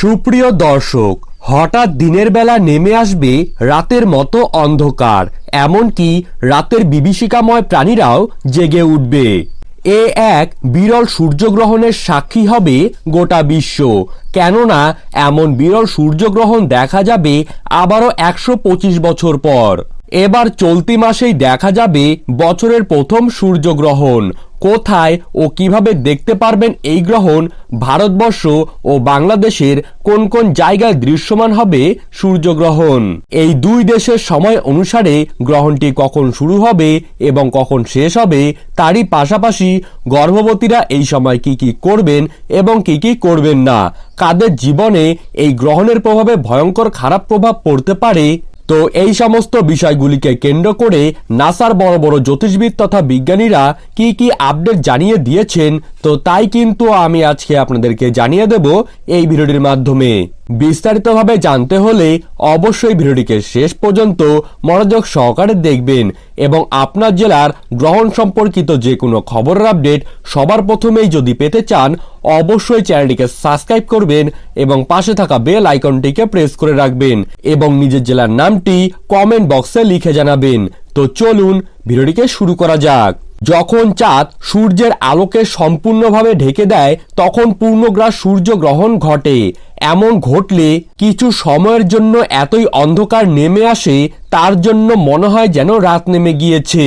সুপ্রিয় দর্শক, হঠাৎ দিনের বেলা নেমে আসবে রাতের মতো অন্ধকার, এমনকি রাতের বিভীষিকাময় প্রাণীরাও জেগে উঠবে। এ এক বিরল সূর্যগ্রহণের সাক্ষী হবে গোটা বিশ্ব। কেননা, এমন বিরল সূর্যগ্রহণ দেখা যাবে আবারও একশো পঁচিশ বছর পর। এবার চলতি মাসেই দেখা যাবে বছরের প্রথম সূর্যগ্রহণ কোথায় ও কীভাবে দেখতে পারবেন এই গ্রহণ ভারতবর্ষ ও বাংলাদেশের কোন কোন জায়গায় দৃশ্যমান হবে সূর্যগ্রহণ? এই দুই দেশের সময় অনুসারে গ্রহণটি কখন শুরু হবে এবং কখন শেষ হবে তারই পাশাপাশি গর্ভবতীরা এই সময় কি কি করবেন এবং কি কি করবেন না? কাদের জীবনে এই গ্রহণের প্রভাবে ভয়ঙ্কর খারাপ প্রভাব পড়তে পারে? তো এই সমস্ত বিষয়গুলিকে কেন্দ্র করে নাসার বড় বড় জ্যোতিষবিদ তথা বিজ্ঞানীরা কি কি আপডেট জানিয়ে দিয়েছেন তো তাই কিন্তু আমি আজকে আপনাদেরকে জানিয়ে দেব এই ভিডিওটির মাধ্যমে। বিস্তারিতভাবে জানতে হলে অবশ্যই ভিডিওটিকে শেষ পর্যন্ত মনোযোগ সহকারে দেখবেন এবং আপনার জেলার গ্রহণ সম্পর্কিত যে কোনো খবরের আপডেট সবার প্রথমেই যদি পেতে চান, অবশ্যই চ্যানেলটিকে সাবস্ক্রাইব করবেন এবং পাশে থাকা বেল আইকনটিকে প্রেস করে রাখবেন এবং নিজের জেলার নামটি কমেন্ট বক্সে লিখে জানাবেন। তো চলুন ভিডিওটিকে শুরু করা যাক। যখন চাঁদ সূর্যের আলোকে সম্পূর্ণভাবে ঢেকে দেয়, তখন পূর্ণগ্রাস সূর্যগ্রহণ ঘটে। এমন ঘটলে কিছু সময়ের জন্য এতই অন্ধকার নেমে আসে, তার জন্য মনে হয় যেন রাত নেমে গিয়েছে।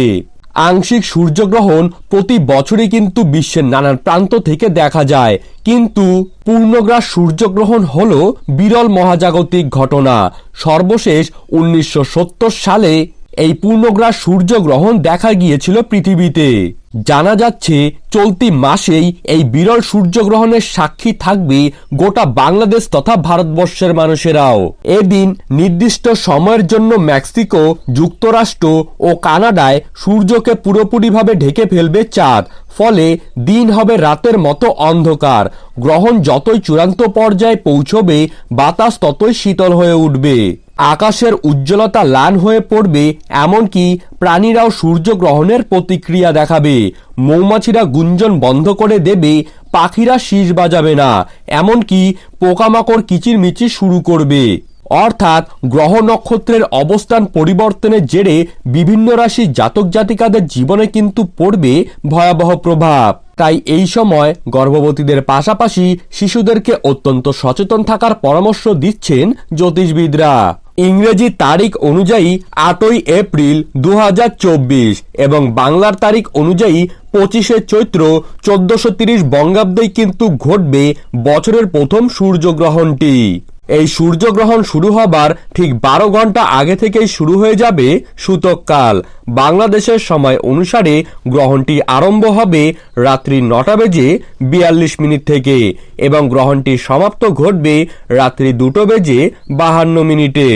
আংশিক সূর্যগ্রহণ প্রতি বছরই কিন্তু বিশ্বের নানান প্রান্ত থেকে দেখা যায়। কিন্তু পূর্ণগ্রাস সূর্যগ্রহণ হল বিরল মহাজাগতিক ঘটনা। সর্বশেষ উনিশশো সত্তর সালে এই পূর্ণগ্রাস সূর্যগ্রহণ দেখা গিয়েছিল পৃথিবীতে। জানা যাচ্ছে, চলতি মাসেই এই বিরল সূর্যগ্রহণের সাক্ষী থাকবে গোটা বাংলাদেশ তথা ভারতবর্ষের মানুষেরাও। এদিন নির্দিষ্ট সময়ের জন্য মেক্সিকো, যুক্তরাষ্ট্র ও কানাডায় সূর্যকে পুরোপুরিভাবে ঢেকে ফেলবে চাঁদ, ফলে দিন হবে রাতের মতো অন্ধকার। গ্রহণ যতই চূড়ান্ত পর্যায়ে পৌঁছবে, বাতাস ততই শীতল হয়ে উঠবে। আকাশের উজ্জ্বলতা লান হয়ে পড়বে, এমনকি প্রাণীরাও সূর্যগ্রহণের প্রতিক্রিয়া দেখাবে। মৌমাছিরা গুঞ্জন বন্ধ করে দেবে, পাখিরা শীষ বাজাবে না, এমনকি পোকামাকড় কিচিরমিচির শুরু করবে। অর্থাৎ গ্রহ নক্ষত্রের অবস্থান পরিবর্তনের জেরে বিভিন্ন রাশি জাতক জাতিকাদের জীবনে কিন্তু পড়বে ভয়াবহ প্রভাব। তাই এই সময় গর্ভবতীদের পাশাপাশি শিশুদেরকে অত্যন্ত সচেতন থাকার পরামর্শ দিচ্ছেন জ্যোতিষবিদরা। ইংরেজি তারিখ অনুযায়ী আটই এপ্রিল দু হাজার চব্বিশ এবং বাংলার তারিখ অনুযায়ী পঁচিশে চৈত্র চোদ্দশো তিরিশ বঙ্গাব্দেই কিন্তু ঘটবে বছরের প্রথম সূর্যগ্রহণটি। এই সূর্যগ্রহণ শুরু হবার ঠিক বারো ঘণ্টা আগে থেকেই শুরু হয়ে যাবে সূতককাল। বাংলাদেশের সময় অনুসারে গ্রহণটি আরম্ভ হবে রাত্রি নটা বেজে বিয়াল্লিশ মিনিট থেকে এবং গ্রহণটি সমাপ্ত ঘটবে রাত্রি দুটো বেজে বাহান্ন মিনিটে।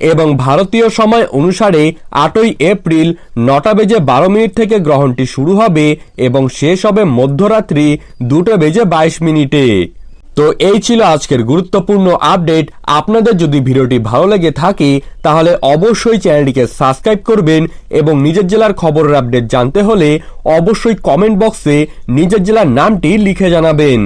এবং ভারতীয় সময় অনুসারে আটই এপ্রিল নটা বেজে বারো মিনিট থেকে গ্রহণটি শুরু হবে এবং শেষ হবে মধ্যরাত্রি দুটো বেজে বাইশ মিনিটে। তো এই ছিল আজকের গুরুত্বপূর্ণ আপডেট। আপনাদের যদি ভিডিওটি ভালো লেগে থাকে, তাহলে অবশ্যই চ্যানেলটিকে সাবস্ক্রাইব করবেন এবং নিজের জেলার খবরের আপডেট জানতে হলে অবশ্যই কমেন্ট বক্সে নিজের জেলার নামটি লিখে জানাবেন।